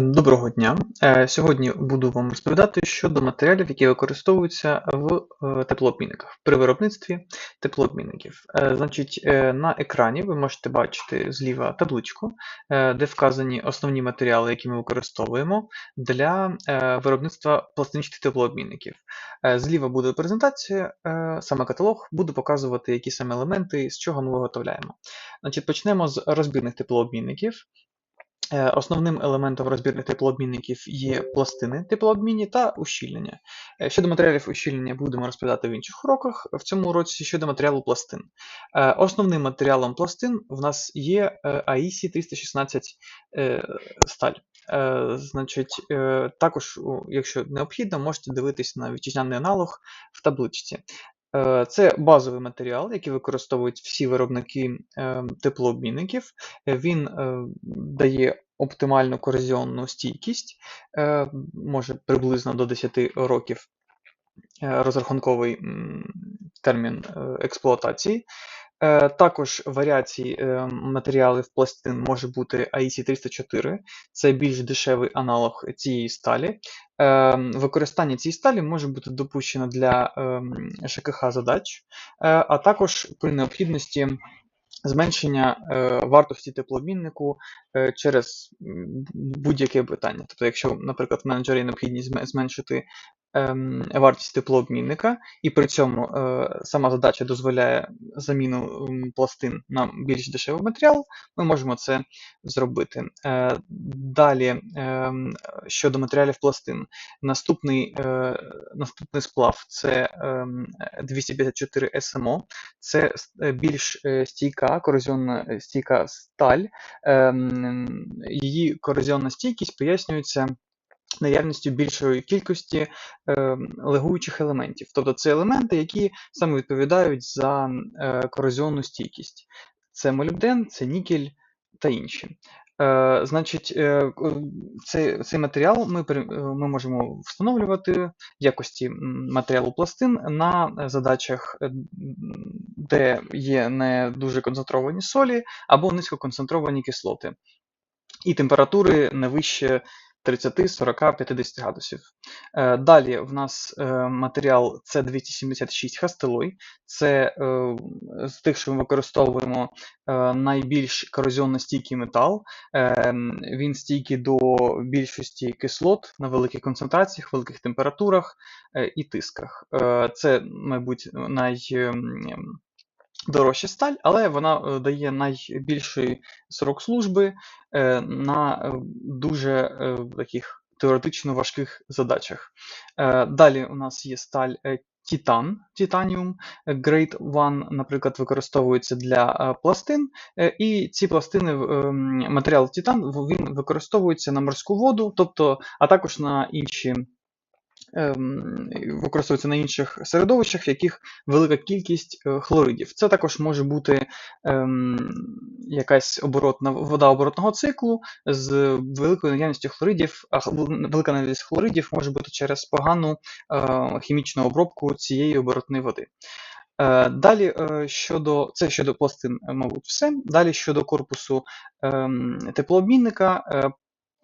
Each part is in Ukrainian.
Доброго дня! Е, Сьогодні буду вам розповідати щодо матеріалів, які використовуються в е, теплообмінниках при виробництві теплообмінників. Е, Значить, на екрані ви можете бачити зліва табличку, де вказані основні матеріали, які ми використовуємо для виробництва пластинічних теплообмінників. Зліва буде презентація, саме каталог, буду показувати, які саме елементи, з чого ми виготовляємо. Значить, почнемо з розбірних теплообмінників. Е, Основним елементом розбірних теплообмінників є пластини теплообмінні та ущільнення. Е, Щодо матеріалів ущільнення будемо розповідати в інших уроках. В цьому уроці щодо матеріалу пластин. Е, Основним матеріалом пластин в нас є е, AISI 316 е, сталь. Значить, також, якщо необхідно, можете дивитись на вітчизняний аналог в табличці. Е, Це базовий матеріал, який використовують всі виробники е, теплообмінників. Е, Він дає оптимальну корозіонну стійкість, може приблизно до 10 років розрахунковий термін експлуатації. Також варіації матеріалів пластин може бути AISI 304, це більш дешевий аналог цієї сталі. Е, Використання цієї сталі може бути допущено для ем, ШКХ задач, е, а також при необхідності зменшення е, вартості теплообміннику через будь-яке питання. Тобто, якщо, наприклад, в менеджері є необхідність зменшити ем, вартість теплообмінника, і при цьому е, сама задача дозволяє заміну пластин на більш дешевий матеріал, ми можемо це зробити. Е, Далі, ем, щодо матеріалів пластин, наступний, е, наступний сплав це ем, 254 СМО, це е, більш е, стійка, корозіонна е, стійка сталь. Її корозіонна стійкість пояснюється наявністю більшої кількості е, легуючих елементів. Тобто це елементи, які саме відповідають за е, корозіонну стійкість. Це молібден, це нікель та інші. Е, Значить, е, цей, цей матеріал ми, е, ми можемо встановлювати якості матеріалу пластин на е, задачах, е, де є не дуже концентровані солі або низькоконцентровані кислоти, і температури не вище 30, 40, 50 градусів. Е, Далі в нас е, матеріал С276 Хастелой. Це з тих, що ми використовуємо е, найбільш корозіонно стійкий метал. Він стійкий до більшості кислот на великих концентраціях, великих температурах і тисках. Це, мабуть, найдорожча сталь, але вона е, дає найбільший срок служби е, на е, дуже таких теоретично важких задачах. Далі у нас є сталь Титан, е, Grade 1, наприклад, використовується для пластин, і ці пластини, ем, матеріал Титан, він використовується на морську воду, тобто, а також на інші використовується на інших середовищах, в яких велика кількість е, хлоридів. Це також може бути ем, якась оборотна вода оборотного циклу з великою наявністю хлоридів, а велика наявність хлоридів може бути через погану е, хімічну обробку цієї оборотної води. Е, Далі щодо це щодо пластин, мабуть, все. Далі щодо корпусу ем, теплообмінника.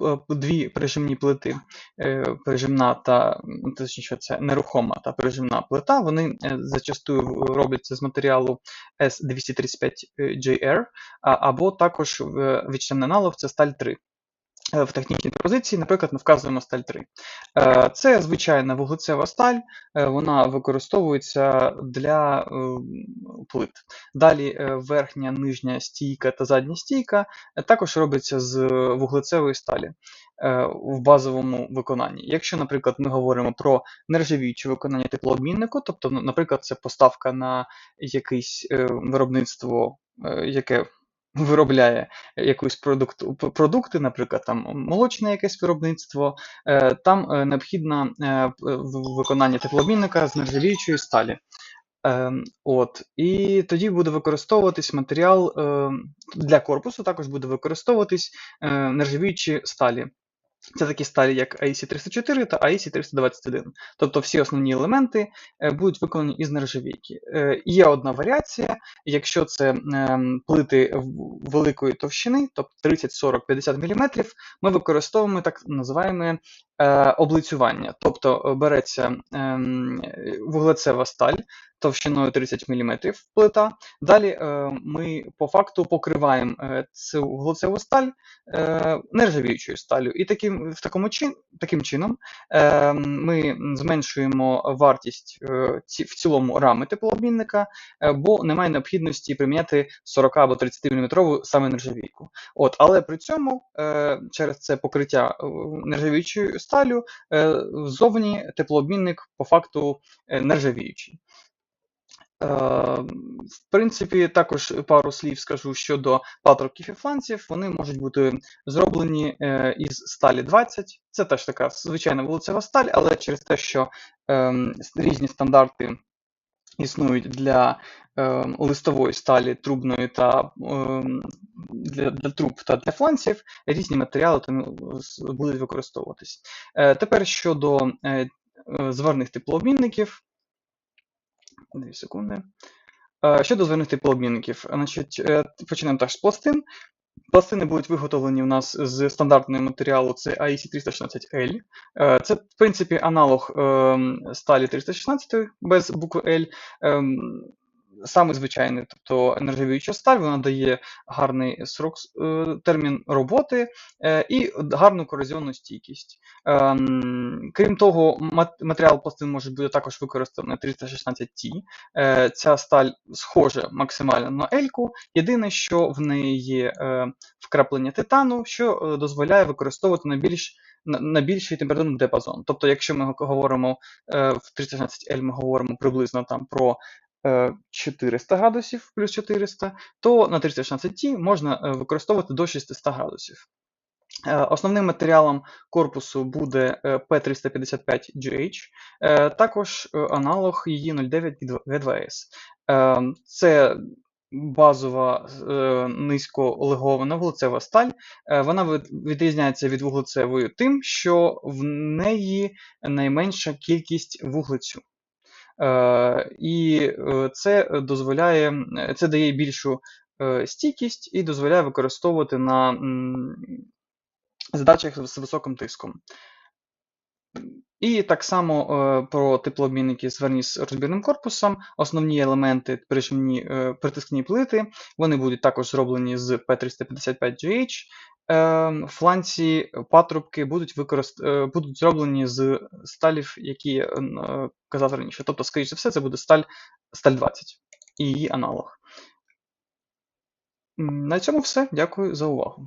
Е, Дві прижимні плити, е, прижимна та м, точніше, це нерухома та прижимна плита. Вони е, зачастую робляться з матеріалу S235JR, або також вічний аналог це сталь 3. Е, В технічній позиції, наприклад, ми вказуємо сталь 3. Е, Це звичайна вуглецева сталь, е, вона використовується для плит. Далі верхня, нижня стійка та задня стійка також робиться з вуглецевої сталі в базовому виконанні. Якщо, наприклад, ми говоримо про нержавіюче виконання теплообміннику, тобто, наприклад, це поставка на якесь виробництво, яке виробляє якусь продукт, продукти, наприклад, там молочне якесь виробництво, е, там е, необхідно е, виконання теплообмінника з нержавіючої сталі. Ем, От, і тоді буде використовуватись матеріал для корпусу, також буде використовуватись нержавіючі сталі. Це такі сталі, як IC304 та IC321. Тобто всі основні елементи е, будуть виконані із нержавійки. Е, Є одна варіація, якщо це ем, плити великої товщини, тобто 30, 40, 50 мм, ми використовуємо так називаємо облицювання. Тобто е, береться ем, вуглецева сталь товщиною 30 мм плита. Далі е, ми по факту покриваємо е, цю вуглецеву сталь е, нержавіючою сталю. І таким, в такому чин, таким чином е, ми зменшуємо вартість е, в цілому рами теплообмінника, е, бо немає необхідності приміняти 40 або 30 мм саме нержавійку. От, але при цьому е, через це покриття е, нержавіючою сталю е, ззовні теплообмінник по факту е, нержавіючий. Е, В принципі, також пару слів скажу щодо патрубків і фланців. Вони можуть бути зроблені е, із сталі 20. Це теж така звичайна вулицева сталь, але через те, що ем, різні стандарти існують для ем, листової сталі, трубної та ем, для, для труб та для фланців, різні матеріали тому з- будуть використовуватись. Е, Тепер щодо е, е, зварних теплообмінників. Дві секунди. Е, Щодо зварних теплообмінників, значить, е, почнемо так з пластин. Пластини будуть виготовлені у нас з стандартного матеріалу, це AEC 316L. Е, Це, в принципі, аналог ем, сталі 316 без букви L. Саме звичайний, тобто нержавіюча сталь, вона дає гарний срок, е, термін роботи е, і гарну корозіонну стійкість. Ем, Крім того, матеріал пластин може бути також використаний 316T. Е, Ця сталь схожа максимально на Ельку. Єдине, що в неї є вкраплення титану, що дозволяє використовувати на більш на, більший температурний диапазон. Тобто, якщо ми говоримо в 316L, ми говоримо приблизно там про 400 градусів плюс 400, то на 316T можна е, використовувати до 600 градусів. Е, Основним матеріалом корпусу буде е, P355GH, е, також е, аналог її 09 від V2S. Е, Це базова е, низьколегована вуглецева сталь. Е, Вона відрізняється від вуглецевої тим, що в неї найменша кількість вуглецю. Е, І е, це дозволяє, це дає більшу е, стійкість і дозволяє використовувати на задачах з високим тиском. І так само про теплообмінники зверні з розбірним корпусом. Основні елементи притискні плити, вони будуть також зроблені з P355GH. Е, фланці, патрубки будуть, використ... е, будуть зроблені з сталів, які я е, казав раніше. Тобто, скоріш за все, це буде сталь, сталь 20 і її аналог. На цьому все. Дякую за увагу.